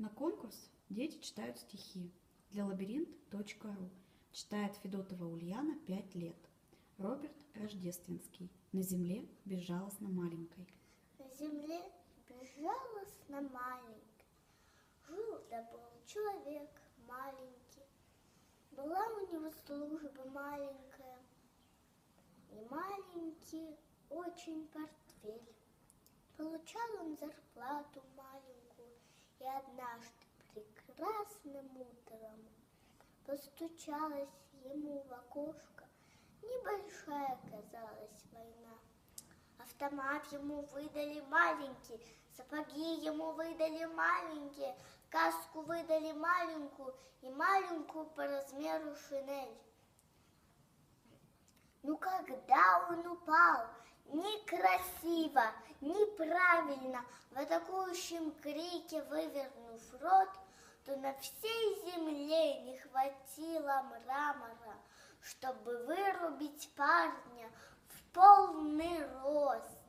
На конкурс дети читают стихи для лабиринт.ру. Читает Федотова Ульяна 5 лет. Роберт Рождественский. На земле безжалостно маленькой. На земле безжалостно маленькой Жил да был человек маленький. Была у него служба маленькая И маленький очень портфель. Получал он зарплату маленькую прекрасным утром Постучалась ему в окошко Небольшая казалась война. Автомат ему выдали маленький, сапоги ему выдали маленькие, каску выдали маленькую и маленькую по размеру шинель. Ну когда он упал, некрасиво, неправильно, в атакующем крике вывернув рот, что на всей земле не хватило мрамора, чтобы вырубить парня в полный рост.